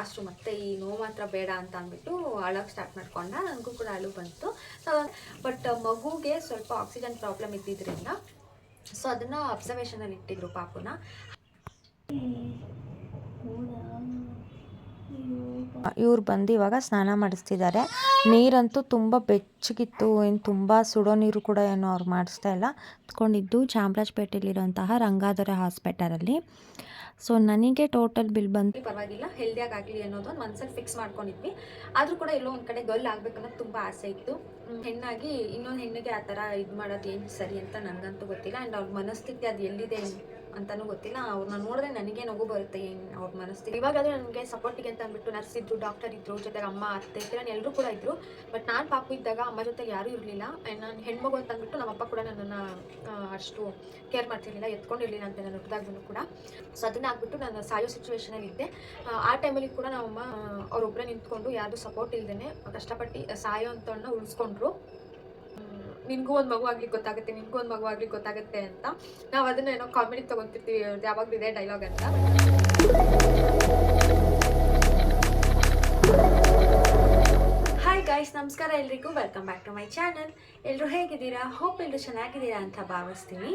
Last ಮತ್ತೆ ಈ ನೋವು ಮಾತ್ರ ಬೇಡ ಅಂತ ಅಂದ್ಬಿಟ್ಟು ಅಳಕ್ಕೆ ಸ್ಟಾರ್ಟ್ ಮಾಡ್ಕೊಂಡ, ನನಗೂ ಕೂಡ ಅಳು ಬಂತು. ಸೊ ಬಟ್ ಮಗುಗೆ ಸ್ವಲ್ಪ ಆಕ್ಸಿಜನ್ ಪ್ರಾಬ್ಲಮ್ ಇದ್ದಿದ್ದರಿಂದ ಸೊ ಅದನ್ನು ಅಬ್ಸರ್ವೇಷನಲ್ಲಿ ಇಟ್ಟಿದ್ರು ಪಾಪುನ. ಇವ್ರು ಬಂದು ಇವಾಗ ಸ್ನಾನ ಮಾಡಿಸ್ತಿದ್ದಾರೆ. ನೀರಂತೂ ತುಂಬ ಬೆಚ್ಚಗಿತ್ತು ಏನು ತುಂಬ ಸುಡೋ ನೀರು ಕೂಡ ಏನು ಅವ್ರು ಮಾಡಿಸ್ತಾ ಇಲ್ಲ. ಕೊಂಡಿದ್ದು ಚಾಮರಾಜಪೇಟೆಯಲ್ಲಿರುವಂತಹ ರಂಗಾಧರ ಹಾಸ್ಪಿಟಲಲ್ಲಿ ಸೊ ನನಗೆ ಟೋಟಲ್ ಬಿಲ್ ಬಂದು ಪರವಾಗಿಲ್ಲ ಹೆಲ್ದಿಯಾಗಿ ಆಗಲಿ ಅನ್ನೋದು ಒಂದು ಮನ್ಸಲ್ಲಿ ಫಿಕ್ಸ್ ಮಾಡ್ಕೊಂಡಿದ್ವಿ. ಆದರೂ ಕೂಡ ಎಲ್ಲೋ ಒಂದು ಕಡೆ ಗರ್ಲ್ ಆಗ್ಬೇಕು ಅನ್ನೋದು ತುಂಬ ಆಸೆ ಇತ್ತು. ಹೆಣ್ಣಾಗಿ ಇನ್ನೊಂದು ಹೆಣ್ಣಿಗೆ ಆ ಥರ ಇದು ಮಾಡೋದು ಏನು ಸರಿ ಅಂತ ನನಗಂತೂ ಗೊತ್ತಿಲ್ಲ. ಆ್ಯಂಡ್ ಅವ್ರ ಮನಸ್ಥಿತಿ ಅದು ಎಲ್ಲಿದೆ ಅಂತಲೂ ಗೊತ್ತಿಲ್ಲ. ಅವ್ರನ್ನ ನೋಡಿದ್ರೆ ನನಗೆ ನಗು ಬರುತ್ತೆ ಏನು ಅವ್ರ ಮನಸ್ಥಿತಿ. ಇವಾಗಾದರೂ ನನಗೆ ಸಪೋರ್ಟಿಗೆ ಅಂತ ಅಂದ್ಬಿಟ್ಟು ನರ್ಸ್ ಇದ್ರು ಡಾಕ್ಟರ್ ಇದ್ರು ಜೊತೆಗೆ ಅಮ್ಮ ಅತ್ತೆ ನಾನು ಎಲ್ಲರೂ ಕೂಡ ಇದ್ರು. ಬಟ್ ನಾನು ಪಾಪು ಇದ್ದಾಗ ಅಮ್ಮ ಜೊತೆಗೆ ಯಾರೂ ಇರಲಿಲ್ಲ. ಆ್ಯಂಡ್ ನಾನು ಹೆಣ್ಮಗು ಅಂತ ಅಂದ್ಬಿಟ್ಟು ನಮ್ಮಪ್ಪ ಕೂಡ ನನ್ನನ್ನು ಅಷ್ಟು ಕೇರ್ ಮಾಡ್ತಿರ್ಲಿಲ್ಲ ಎತ್ಕೊಂಡಿರಲಿಲ್ಲ ಅಂತ ನಾನು ಹುಟ್ಟಿದಾಗ್ಲೂ ಕೂಡ. ಸೊ ಅದನ್ನ ಆಗ್ಬಿಟ್ಟು ನಾನು ಸಾಯೋ ಸಿಚುವೇಶನಲ್ಲಿ ಇದ್ದೆ. ಆ, ಆ ಟೈಮಲ್ಲಿ ಕೂಡ ನಮ್ಮಮ್ಮ ಅವರೊಬ್ಬರೇ ನಿಂತ್ಕೊಂಡು ಯಾರು ಸಪೋರ್ಟ್ ಇಲ್ಲದೇ ಕಷ್ಟಪಟ್ಟು ಸಾಯೋ ಅಂತವನ್ನ ಉಳಿಸ್ಕೊಂಡ್ರು. ನಿನ್ಗೂ ಒಂದು ಮಗು ಆಗ್ಲಿಕ್ಕೆ ಗೊತ್ತಾಗುತ್ತೆ, ನಿನ್ಗೂ ಒಂದು ಮಗು ಆಗ್ಲಿಕ್ಕೆ ಗೊತ್ತಾಗುತ್ತೆ ಅಂತ. ನಾವು ಅದನ್ನ ಏನೋ ಕಾಮಿಡಿ ತಗೊಂತಿರ್ತೀವಿ, ಯಾವಾಗಲೂ ಇದೆ ಡೈಲಾಗ್ ಅಂತ. ಗಾಯ್ಸ್ ನಮಸ್ಕಾರ ಎಲ್ರಿಗೂ. Welcome back to my channel ಎಲ್ಲರೂ ಹೇಗಿದ್ದೀರಾ? ಹೋಪ್ ಎಲ್ಲರೂ ಚೆನ್ನಾಗಿದ್ದೀರಾ ಅಂತ ಭಾವಿಸ್ತೀನಿ.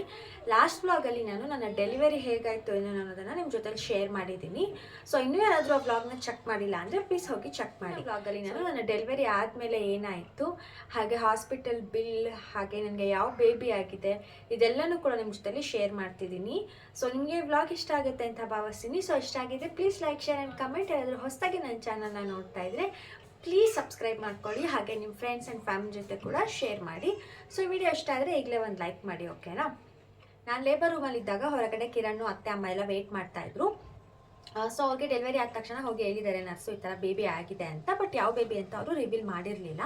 ಲಾಸ್ಟ್ ವ್ಲಾಗಲ್ಲಿ ನಾನು ನನ್ನ ಡೆಲಿವರಿ ಹೇಗಾಯಿತು ಏನೋ ಅನ್ನೋದನ್ನು ನಿಮ್ಮ ಜೊತೆ ಶೇರ್ ಮಾಡಿದ್ದೀನಿ. ಸೊ ಇನ್ನೂ ಯಾರಾದರೂ ಆ ವ್ಲಾಗ್ನ ಚೆಕ್ ಮಾಡಿಲ್ಲ ಅಂದರೆ ಪ್ಲೀಸ್ ಹೋಗಿ ಚೆಕ್ ಮಾಡಿ. ವ್ಲಾಗಲ್ಲಿ ನಾನು ನನ್ನ ಡೆಲಿವರಿ ಆದಮೇಲೆ ಏನಾಯಿತು? ಹಾಗೆ ಹಾಸ್ಪಿಟಲ್ ಬಿಲ್ ಹಾಗೆ ನನಗೆ ಯಾವ ಬೇಬಿ ಆಗಿದೆ ಇದೆಲ್ಲನೂ ಕೂಡ ನಿಮ್ಮ ಜೊತೆಲಿ ಶೇರ್ ಮಾಡ್ತಿದ್ದೀನಿ. ಸೊ ನಿಮಗೆ ವ್ಲಾಗ್ ಇಷ್ಟ ಆಗುತ್ತೆ ಅಂತ ಭಾವಿಸ್ತೀನಿ. ಸೊ ಇಷ್ಟ ಆಗಿದೆ please like share and comment ಯಾರಾದರೂ ಹೊಸದಾಗಿ ನನ್ನ ಚಾನಲ್ನ ನೋಡ್ತಾ ಇದ್ರೆ ಪ್ಲೀಸ್ ಸಬ್ಸ್ಕ್ರೈಬ್ ಮಾಡ್ಕೊಳ್ಳಿ. ಹಾಗೆ ನಿಮ್ಮ ಫ್ರೆಂಡ್ಸ್ ಆ್ಯಂಡ್ ಫ್ಯಾಮಿಲಿ ಜೊತೆ ಕೂಡ ಶೇರ್ ಮಾಡಿ. ಸೊ ಈ ವಿಡಿಯೋ ಇಷ್ಟ ಆದರೆ ಈಗಲೇ ಒಂದು ಲೈಕ್ ಮಾಡಿ ಓಕೆನಾ ನಾನು ಲೇಬರ್ ರೂಮಲ್ಲಿದ್ದಾಗ ಹೊರಗಡೆ ಕಿರಣ್, ಅತ್ತೆ, ಅಮ್ಮ ಎಲ್ಲ ವೆಯ್ಟ್ ಮಾಡ್ತಾ ಇದ್ರು. ಸೊ ಅವ್ರಿಗೆ ಡೆಲಿವರಿ ಆದ ತಕ್ಷಣ ಹೋಗಿ ಹೇಳಿದ್ದಾರೆ, ನರ್ಸು, ಈ ಥರ ಬೇಬಿ ಆಗಿದೆ ಅಂತ. ಬಟ್ ಯಾವ ಬೇಬಿ ಅಂತ ಅವರು ರಿವೀಲ್ ಮಾಡಿರಲಿಲ್ಲ.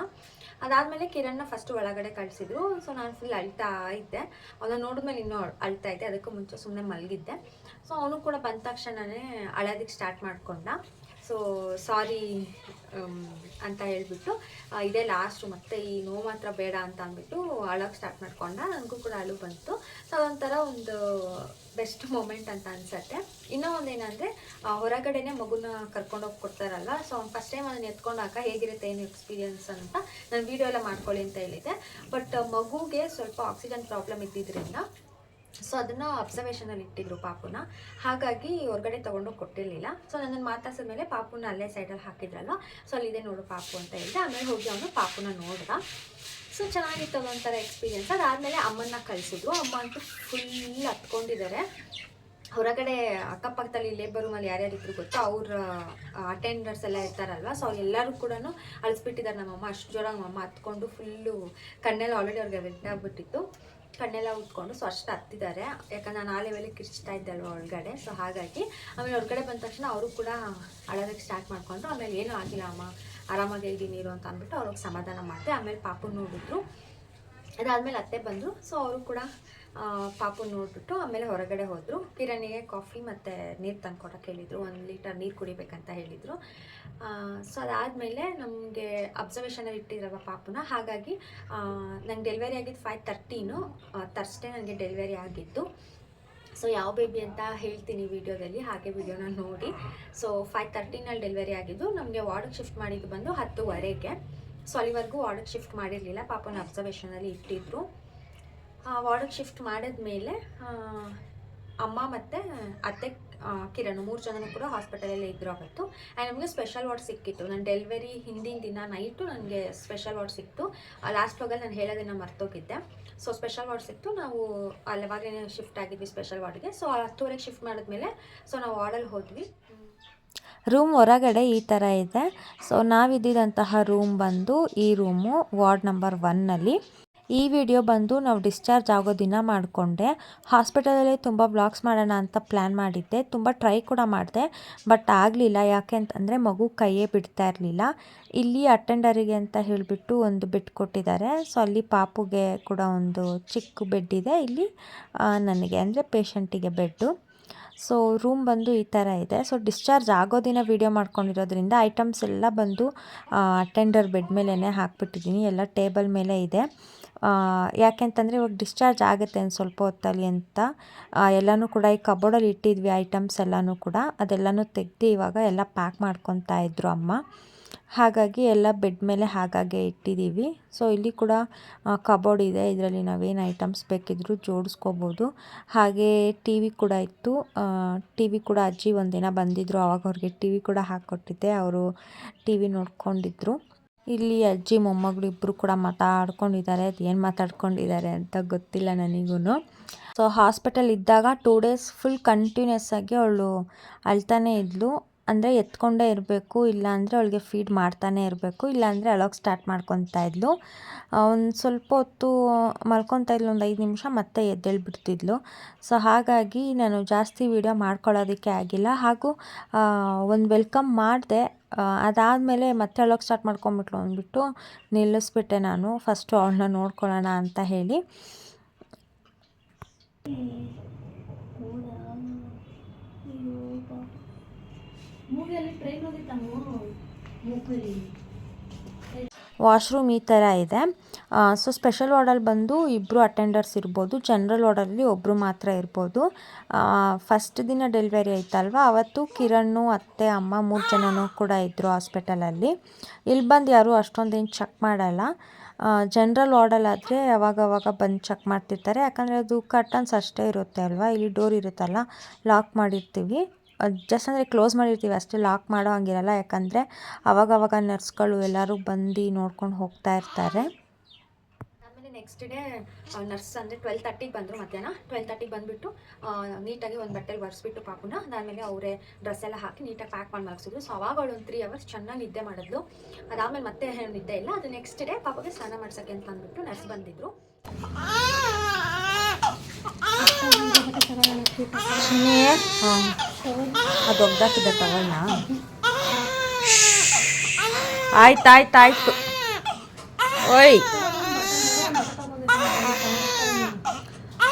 ಅದಾದಮೇಲೆ ಕಿರಣ್ನ ಫಸ್ಟ್ ಒಳಗಡೆ ಕಳಿಸಿದ್ರು. ಸೊ ನಾನು ಫುಲ್ ಅಳ್ತಾ ಇದ್ದೆ. ಅವನ್ನ ನೋಡಿದ್ಮೇಲೆ ಇನ್ನೂ ಅಳ್ತಾ ಇದ್ದೆ. ಅದಕ್ಕೂ ಮುಂಚೆ ಸುಮ್ಮನೆ ಮಲಗಿದ್ದೆ. ಸೊ ಅವನು ಕೂಡ ಬಂದ ತಕ್ಷಣವೇ ಅಳೋದಕ್ಕೆ ಸ್ಟಾರ್ಟ್ ಮಾಡ್ಕೊಂಡ. ಸೊ ಸಾರಿ ಅಂತ ಹೇಳಿಬಿಟ್ಟು ಇದೇ ಲಾಸ್ಟು ಮತ್ತೆ ಈ ನೋವು ಮಾತ್ರ ಬೇಡ ಅಂತ ಅಂದ್ಬಿಟ್ಟು ಅಳೋಕ್ಕೆ ಸ್ಟಾರ್ಟ್ ಮಾಡ್ಕೊಂಡ ನನಗೂ ಕೂಡ ಅಳು ಬಂತು. ಸೊ ಅದೊಂಥರ ಒಂದು ಬೆಸ್ಟ್ ಮೂಮೆಂಟ್ ಅಂತ ಅನ್ಸತ್ತೆ. ಇನ್ನೂ ಒಂದೇನಂದರೆ ಹೊರಗಡೆನೆ ಮಗುನ ಕರ್ಕೊಂಡೋಗಿ ಕೊಡ್ತಾರಲ್ಲ ಸೊ ಫಸ್ಟ್ ಟೈಮ್ ಅದನ್ನ ಎತ್ಕೊಂಡಾಗ ಹೇಗಿರುತ್ತೆ ಏನು ಎಕ್ಸ್ಪೀರಿಯನ್ಸ್ ಅಂತ ನಾನು ವೀಡಿಯೋ ಎಲ್ಲ ಮಾಡ್ಕೊಳ್ಳಿ ಅಂತ ಹೇಳಿದ್ದೆ. ಬಟ್ ಮಗುಗೆ ಸ್ವಲ್ಪ ಆಕ್ಸಿಜನ್ ಪ್ರಾಬ್ಲಮ್ ಇದ್ದಿದ್ದರಿಂದ ಸೊ ಅದನ್ನು ಅಬ್ಸರ್ವೇಷನಲ್ಲಿ ಇಟ್ಟಿದ್ರು ಪಾಪುನ. ಹಾಗಾಗಿ ಹೊರಗಡೆ ತೊಗೊಂಡು ಕೊಟ್ಟಿರಲಿಲ್ಲ. ಸೊ ನನ್ನನ್ನು ಮಾತಾಡ್ಸಿದ್ಮೇಲೆ ಪಾಪುನ ಅಲ್ಲೇ ಸೈಡಲ್ಲಿ ಹಾಕಿದ್ರಲ್ಲ ಸೊ ಅಲ್ಲಿದೆ ನೋಡು ಪಾಪು ಅಂತ ಹೇಳಿದೆ. ಆಮೇಲೆ ಹೋಗಿ ಅವನು ಪಾಪುನ ನೋಡ್ದ. ಸೊ ಚೆನ್ನಾಗಿತ್ತು ಅದೊಂಥರ ಎಕ್ಸ್ಪೀರಿಯನ್ಸ್ ಅದಾದಮೇಲೆ ಅಮ್ಮನ್ನ ಕಳಿಸಿದ್ರು. ಅಮ್ಮ ಅಂತೂ ಫುಲ್ ಹತ್ಕೊಂಡಿದ್ದಾರೆ ಹೊರಗಡೆ ಅಕ್ಕಪಕ್ಕದಲ್ಲಿ ಲೇಬರ್ ರೂಮಲ್ಲಿ ಯಾರ್ಯಾರು ಇದ್ರು ಗೊತ್ತೋ? ಅವ್ರ ಅಟೆಂಡರ್ಸ್ ಎಲ್ಲ ಇರ್ತಾರಲ್ವ? ಸೊ ಎಲ್ಲರೂ ಕೂಡ ಅಳಿಸ್ಬಿಟ್ಟಿದ್ದಾರೆ ನಮ್ಮಮ್ಮ. ಅಷ್ಟು ಜೋರಾಗಿ ನಮ್ಮಮ್ಮ ಹತ್ಕೊಂಡು ಫುಲ್ಲು ಕಣ್ಣೆಲ್ಲ ಆಲ್ರೆಡಿ ಅವ್ರಿಗೆ ರೆಡ್ ಆಗಿಬಿಟ್ಟಿತ್ತು. ಕಣ್ಣೆಲ್ಲ ಉಟ್ಕೊಂಡು ಸೊ ಅಷ್ಟು ಹತ್ತಿದ್ದಾರೆ. ಯಾಕಂದ್ರೆ ನಾನು ಆ ಲೆವೆಲಿಗೆ ಕಿರ್ಚ್ತಾ ಇದ್ದೆ ಅಲ್ವಾ ಒಳಗಡೆ. ಸೊ ಹಾಗಾಗಿ ಆಮೇಲೆ ಹೊರಗಡೆ ಬಂದ ತಕ್ಷಣ ಅವರು ಕೂಡ ಅಳೋದಕ್ಕೆ ಸ್ಟಾರ್ಟ್ ಮಾಡಿಕೊಂಡ್ರು. ಆಮೇಲೆ ಏನೂ ಆಗಿಲ್ಲ ಅಮ್ಮ, ಆರಾಮಾಗಿ ಇದ್ದೀನಿ ನೀರು ಅಂತ ಅಂದ್ಬಿಟ್ಟು ಅವ್ರಿಗೆ ಸಮಾಧಾನ ಮಾಡಿದೆ. ಆಮೇಲೆ ಪಾಪು ನೋಡಿದ್ರು. ಅದಾದಮೇಲೆ ಅತ್ತೆ ಬಂದರು. ಸೊ ಅವರು ಕೂಡ ಪಾಪು ನೋಡ್ಬಿಟ್ಟು ಆಮೇಲೆ ಹೊರಗಡೆ ಹೋದರು. ಕಿರಣಿಗೆ ಕಾಫಿ ಮತ್ತು ನೀರು ತಂದ್ಕೊಡಕ್ಕೆ ಹೇಳಿದರು. ಒಂದು ಲೀಟರ್ ನೀರು ಕುಡಿಬೇಕಂತ ಹೇಳಿದರು. ಸೊ ಅದಾದಮೇಲೆ ನಮಗೆ ಅಬ್ಸರ್ವೇಷನಲ್ಲಿ ಇಟ್ಟಿದ್ರಲ್ಲ ಪಾಪುನ, ಹಾಗಾಗಿ ನಂಗೆ ಡೆಲಿವರಿ ಆಗಿದ್ದು ಫೈವ್ ತರ್ಟೀನು ತರ್ಸ್ಡೇ ನನಗೆ ಡೆಲಿವರಿ ಆಗಿತ್ತು ಸೊ ಯಾವ ಬೇಬಿ ಅಂತ ಹೇಳ್ತೀನಿ ವಿಡಿಯೋದಲ್ಲಿ, ಹಾಗೆ ವಿಡಿಯೋನ ನೋಡಿ. ಸೊ ಫೈವ್ ತರ್ಟೀನಲ್ಲಿ ಡೆಲಿವರಿ ಆಗಿದ್ದು, ನಮಗೆ ವಾರ್ಡ್ಗೆ ಶಿಫ್ಟ್ ಮಾಡಿದ್ದು ಬಂದು ಹತ್ತುವರೆಗೆ. ಸೊ ಅಲ್ಲಿವರೆಗೂ ವಾರ್ಡ್ಗೆ ಶಿಫ್ಟ್ ಮಾಡಿರಲಿಲ್ಲ. ಪಾಪನ ಅಬ್ಸರ್ವೇಷನಲ್ಲಿ ಇಟ್ಟಿದ್ರು. ವಾರ್ಡಿಗೆ ಶಿಫ್ಟ್ ಮಾಡಿದ್ಮೇಲೆ ಮೇಲೆ ಅಮ್ಮ ಮತ್ತು ಅತ್ತೆ ಕಿರಣ್ ಮೂರು ಜನನೂ ಕೂಡ ಹಾಸ್ಪಿಟಲಲ್ಲೇ ಇದ್ರು ಆಗಿತ್ತು ಆ್ಯಂಡ್ ನಮಗೆ ಸ್ಪೆಷಲ್ ವಾರ್ಡ್ ಸಿಕ್ಕಿತ್ತು. ನನ್ನ ಡೆಲಿವರಿ ಹಿಂದಿನ ದಿನ ನೈಟು ನನಗೆ ಸ್ಪೆಷಲ್ ವಾರ್ಡ್ ಸಿಕ್ತು. ಲಾಸ್ಟ್ ಹೋಗಲ್ಲಿ ನಾನು ಹೇಳೋದನ್ನು ಮರ್ತೋಗಿದ್ದೆ. ಸೊ ಸ್ಪೆಷಲ್ ವಾರ್ಡ್ ಸಿಕ್ತು. ನಾವು ಅಲ್ಲಿವಾಗಲೇ ಶಿಫ್ಟ್ ಆಗಿದ್ವಿ ಸ್ಪೆಷಲ್ ವಾರ್ಡ್ಗೆ ಸೊ ಹತ್ತುವರೆಗೆ ಶಿಫ್ಟ್ ಮಾಡಿದ್ಮೇಲೆ ಸೊ ನಾವು ವಾರ್ಡಲ್ಲಿ ಹೋದ್ವಿ. ರೂಮ್ ಹೊರಗಡೆ ಈ ಥರ ಇದೆ. ಸೊ ನಾವಿದ್ದಂತಹ ರೂಮ್ ಬಂದು ಈ ರೂಮು ವಾರ್ಡ್ ನಂಬರ್ ಒನ್ನಲ್ಲಿ ಈ ವಿಡಿಯೋ ಬಂದು ನಾವು ಡಿಸ್ಚಾರ್ಜ್ ಆಗೋ ದಿನ ಮಾಡಿಕೊಂಡೆ. ಹಾಸ್ಪಿಟಲಲ್ಲಿ ತುಂಬ ಬ್ಲಾಗ್ಸ್ ಮಾಡೋಣ ಅಂತ ಪ್ಲ್ಯಾನ್ ಮಾಡಿದ್ದೆ. ತುಂಬ ಟ್ರೈ ಕೂಡ ಮಾಡಿದೆ. ಬಟ್ ಆಗಲಿಲ್ಲ. ಯಾಕೆ ಅಂತಂದರೆ ಮಗು ಕೈಯೇ ಬಿಡ್ತಾ ಇರಲಿಲ್ಲ. ಇಲ್ಲಿ ಅಟೆಂಡರಿಗೆ ಅಂತ ಹೇಳಿಬಿಟ್ಟು ಒಂದು ಬೆಡ್ ಕೊಟ್ಟಿದ್ದಾರೆ. ಸೊ ಅಲ್ಲಿ ಪಾಪುಗೆ ಕೂಡ ಒಂದು ಚಿಕ್ಕ ಬೆಡ್ ಇದೆ. ಇಲ್ಲಿ ನನಗೆ ಅಂದರೆ ಪೇಷಂಟಿಗೆ ಬೆಡ್ಡು ಸೊ ರೂಮ್ ಬಂದು ಈ ಥರ ಇದೆ. ಸೊ ಡಿಸ್ಚಾರ್ಜ್ ಆಗೋ ದಿನ ವೀಡಿಯೋ ಮಾಡ್ಕೊಂಡಿರೋದ್ರಿಂದ ಐಟಮ್ಸ್ ಎಲ್ಲ ಬಂದು ಅಟೆಂಡರ್ ಬೆಡ್ ಮೇಲೇ ಹಾಕ್ಬಿಟ್ಟಿದ್ದೀನಿ. ಎಲ್ಲ ಟೇಬಲ್ ಮೇಲೆ ಇದೆ. ಯಾಕೆಂತಂದರೆ ಇವಾಗ ಡಿಸ್ಚಾರ್ಜ್ ಆಗುತ್ತೆ ಒಂದು ಸ್ವಲ್ಪ ಹೊತ್ತಲ್ಲಿ ಅಂತ. ಎಲ್ಲನೂ ಕೂಡ ಈ ಕಬೋರ್ಡಲ್ಲಿ ಇಟ್ಟಿದ್ವಿ ಐಟಮ್ಸ್ ಎಲ್ಲನೂ ಕೂಡ. ಅದೆಲ್ಲನೂ ತೆಗ್ದು ಇವಾಗ ಎಲ್ಲ ಪ್ಯಾಕ್ ಮಾಡ್ಕೊತಾ ಇದ್ರು ಅಮ್ಮ. ಹಾಗಾಗಿ ಎಲ್ಲ ಬೆಡ್ ಮೇಲೆ ಹಾಗಾಗೆ ಇಟ್ಟಿದ್ದೀವಿ ಸೊ ಇಲ್ಲಿ ಕೂಡ ಕಬೋರ್ಡ್ ಇದೆ. ಇದರಲ್ಲಿ ನಾವೇನು ಐಟಮ್ಸ್ ಬೇಕಿದ್ರೂ ಜೋಡಿಸ್ಕೋಬೋದು. ಹಾಗೆ ಟಿ ವಿ ಕೂಡ ಇತ್ತು. ಟಿ ವಿ ಕೂಡ ಅಜ್ಜಿ ಒಂದಿನ ಬಂದಿದ್ದರು ಅವಾಗ ಅವ್ರಿಗೆ ಟಿ ವಿ ಕೂಡ ಹಾಕ್ಕೊಟ್ಟಿದ್ದೆ. ಅವರು ಟಿ ವಿ ನೋಡ್ಕೊಂಡಿದ್ರು. ಇಲ್ಲಿ ಅಜ್ಜಿ, ಮೊಮ್ಮಗಳು ಇಬ್ಬರು ಕೂಡ ಮಾತಾಡ್ಕೊಂಡಿದ್ದಾರೆ. ಅದು ಏನು ಮಾತಾಡ್ಕೊಂಡಿದ್ದಾರೆ ಅಂತ ಗೊತ್ತಿಲ್ಲ ನನಗೂ ಸೊ ಹಾಸ್ಪಿಟಲ್ ಇದ್ದಾಗ ಟೂ ಡೇಸ್ ಫುಲ್ ಕಂಟಿನ್ಯೂಸ್ ಆಗಿ ಅವಳು ಅಳ್ತಾನೆ ಇದ್ಲು. ಅಂದರೆ ಎತ್ಕೊಂಡೇ ಇರಬೇಕು, ಇಲ್ಲಾಂದರೆ ಅವಳಿಗೆ ಫೀಡ್ ಮಾಡ್ತಾನೆ ಇರಬೇಕು, ಇಲ್ಲಾಂದರೆ ಅಳೋಕೆ ಸ್ಟಾರ್ಟ್ ಮಾಡ್ಕೊತಾ ಇದ್ಲು. ಒಂದು ಸ್ವಲ್ಪ ಹೊತ್ತು ಮಲ್ಕೊತಾ ಇದ್ಲು, ಒಂದು ಐದು ನಿಮಿಷ ಮತ್ತೆ ಎದ್ದೇಳ್ಬಿಡ್ತಿದ್ಲು ಸೊ ಹಾಗಾಗಿ ನಾನು ಜಾಸ್ತಿ ವೀಡಿಯೋ ಮಾಡ್ಕೊಳ್ಳೋದಕ್ಕೆ ಆಗಿಲ್ಲ. ಹಾಗೂ ಒಂದು ವೆಲ್ಕಮ್ ಮಾಡಿದೆ. ಅದಾದಮೇಲೆ ಮತ್ತೆ ಅಳೋಕ್ಕೆ ಸ್ಟಾರ್ಟ್ ಮಾಡ್ಕೊಂಬಿಟ್ಲು ಅಂದ್ಬಿಟ್ಟು ನಿಲ್ಲಿಸ್ಬಿಟ್ಟೆ ನಾನು. ಫಸ್ಟು ಅವಳನ್ನ ನೋಡ್ಕೊಳ್ಳೋಣ ಅಂತ ಹೇಳಿ. ಮೂವಿಯಲ್ಲಿ ಟ್ರೈನ್ ಮೂಕಲ್ಲಿ ವಾಶ್ರೂಮ್ ಈ ಥರ ಇದೆ. ಸೊ ಸ್ಪೆಷಲ್ ವಾರ್ಡಲ್ಲಿ ಬಂದು ಇಬ್ಬರು ಅಟೆಂಡರ್ಸ್ ಇರ್ಬೋದು ಜನರಲ್ ವಾರ್ಡಲ್ಲಿ ಒಬ್ಬರು ಮಾತ್ರ ಇರ್ಬೋದು. ಫಸ್ಟ್ ದಿನ ಡೆಲಿವರಿ ಆಯ್ತಲ್ವ? ಅವತ್ತು ಕಿರಣ್ ಅತ್ತೆ, ಅಮ್ಮ ಮೂರು ಜನನು ಕೂಡ ಇದ್ದರು ಹಾಸ್ಪಿಟಲಲ್ಲಿ ಇಲ್ಲಿ ಬಂದು ಯಾರೂ ಅಷ್ಟೊಂದೇನು ಚೆಕ್ ಮಾಡಲ್ಲ. ಜನರಲ್ ವಾರ್ಡಲ್ಲಾದರೆ ಅವಾಗ ಬಂದು ಚೆಕ್ ಮಾಡ್ತಿರ್ತಾರೆ. ಯಾಕಂದರೆ ಅದು ಕರ್ಟನ್ಸ್ ಅಷ್ಟೇ ಇರುತ್ತೆ ಅಲ್ವಾ? ಇಲ್ಲಿ ಡೋರ್ ಇರುತ್ತಲ್ಲ ಲಾಕ್ ಮಾಡಿರ್ತೀವಿ. ಜಸ್ಟ್ ಅಂದರೆ ಕ್ಲೋಸ್ ಮಾಡಿರ್ತೀವಿ ಅಷ್ಟೇ ಲಾಕ್ ಮಾಡೋ ಹಂಗಿರಲ್ಲ. ಯಾಕಂದರೆ ಅವಾಗವಾಗ ನರ್ಸ್ಗಳು ಎಲ್ಲರೂ ಬಂದು ನೋಡ್ಕೊಂಡು ಹೋಗ್ತಾ ಇರ್ತಾರೆ. ಆಮೇಲೆ ನೆಕ್ಸ್ಟ್ ಡೇ ನರ್ಸ್ ಅಂದರೆ ಟ್ವೆಲ್ ತರ್ಟಿಗೆ ಬಂದರು ಮಧ್ಯಾಹ್ನ. ಟ್ವೆಲ್ ತರ್ಟಿಗೆ ಬಂದುಬಿಟ್ಟು ನೀಟಾಗಿ ಒಂದು ಬಟ್ಟೆಲಿ ಒರೆಸ್ಬಿಟ್ಟು ಪಾಪುನ. ಅದಾದಮೇಲೆ ಅವರೇ ಡ್ರೆಸ್ ಎಲ್ಲ ಹಾಕಿ ನೀಟಾಗಿ ಪ್ಯಾಕ್ ಮಾಡಿ ಮಲಗಿಸಿದ್ರು. ಸೊ ಅವಾಗ ಅವಳು ಒಂದು ತ್ರೀ ಅವರ್ಸ್ ಚೆನ್ನಾಗಿ ನಿದ್ದೆ ಮಾಡಿದ್ಲು. ಅದಾದಮೇಲೆ ಮತ್ತೆ ಏನ್ ನಿದ್ದೆ ಇಲ್ಲ. ಅದು ನೆಕ್ಸ್ಟ್ ಡೇ ಪಾಪಗೆ ಸ್ನಾನ ಮಾಡ್ಸೋಕ್ಕೆ ಅಂತ ಅಂದ್ಬಿಟ್ಟು ನರ್ಸ್ ಬಂದಿದ್ರು. ಅದು ಒಗ್ದಾಕಿದ್ದೆ ತಗೋಣ ಆಯ್ತು ಆಯ್ತು ಆಯ್ತು ಓಯ್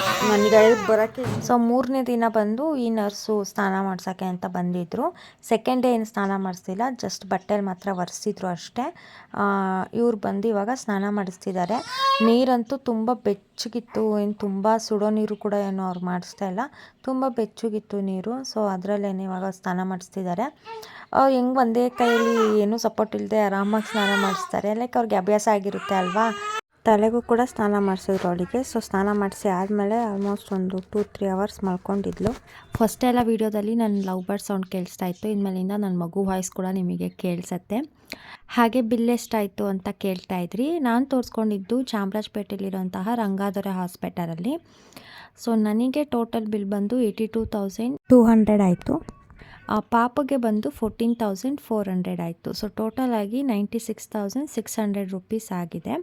ನನಗೆ ಬರೋಕ್ಕೆ ಸೊ ಮೂರನೇ ದಿನ ಬಂದು ಈ ನರ್ಸು ಸ್ನಾನ ಮಾಡ್ಸೋಕ್ಕೆ ಅಂತ ಬಂದಿದ್ದರು ಸೆಕೆಂಡ್ ಡೇ ಏನು ಸ್ನಾನ ಮಾಡಿಸ್ತಿಲ್ಲ ಜಸ್ಟ್ ಬಟ್ಟೆಲಿ ಮಾತ್ರ ಒರೆಸಿದ್ರು ಅಷ್ಟೇ. ಇವ್ರು ಬಂದು ಇವಾಗ ಸ್ನಾನ ಮಾಡಿಸ್ತಿದ್ದಾರೆ. ನೀರಂತೂ ತುಂಬ ಬೆಚ್ಚಗಿತ್ತು ಏನು ತುಂಬ ಸುಡೋ ನೀರು ಕೂಡ ಏನು ಅವ್ರು ಮಾಡಿಸ್ತಾ ಇಲ್ಲ. ತುಂಬ ಬೆಚ್ಚಗಿತ್ತು ನೀರು ಸೊ ಅದರಲ್ಲೇನು ಇವಾಗ ಸ್ನಾನ ಮಾಡಿಸ್ತಿದ್ದಾರೆ. ಅವ್ರು ಹೆಂಗೆ ಒಂದೇ ಕೈಯಲ್ಲಿ ಏನೂ ಸಪೋರ್ಟ್ ಇಲ್ಲದೆ ಆರಾಮಾಗಿ ಸ್ನಾನ ಮಾಡಿಸ್ತಾರೆ. ಲೈಕ್ ಅವ್ರಿಗೆ ಅಭ್ಯಾಸ ಆಗಿರುತ್ತೆ ಅಲ್ವಾ? ತಲೆಗೂ ಕೂಡ ಸ್ನಾನ ಮಾಡಿಸಿದ್ರು ಅವಳಿಗೆ. ಸೊ ಸ್ನಾನ ಮಾಡಿಸಿ ಆದಮೇಲೆ ಆಲ್ಮೋಸ್ಟ್ ಒಂದು ಟೂ ತ್ರೀ ಅವರ್ಸ್ ಮಲ್ಕೊಂಡಿದ್ಲು. ಫಸ್ಟ್ ಎಲ್ಲ ವೀಡಿಯೋದಲ್ಲಿ ನನ್ನ ಲವ್ ಬರ್ಡ್ ಸೌಂಡ್ ಕೇಳಿಸ್ತಾ ಇತ್ತು. ಇನ್ಮೇಲಿಂದ ನನ್ನ ಮಗು ವಾಯ್ಸ್ ಕೂಡ ನಿಮಗೆ ಕೇಳಿಸತ್ತೆ. ಹಾಗೆ ಬಿಲ್ ಎಷ್ಟಾಯಿತು ಅಂತ ಕೇಳ್ತಾ ಇದ್ರಿ. ನಾನು ತೋರಿಸ್ಕೊಂಡಿದ್ದು ಚಾಮರಾಜಪೇಟೆಯಲ್ಲಿರುವಂತಹ ರಂಗಾದೊರೆ ಹಾಸ್ಪಿಟಲಲ್ಲಿ ಸೊ ನನಗೆ ಟೋಟಲ್ ಬಿಲ್ ಬಂದು eighty two thousand two hundred ಆಯಿತು. ಪಾಪಗೆ ಬಂದು ಫೋರ್ಟೀನ್ ತೌಸಂಡ್ ಫೋರ್ ಹಂಡ್ರೆಡ್ ಆಯಿತು. ಸೊ ಟೋಟಲ್ ಆಗಿ ninety six thousand six hundred rupees ಆಗಿದೆ.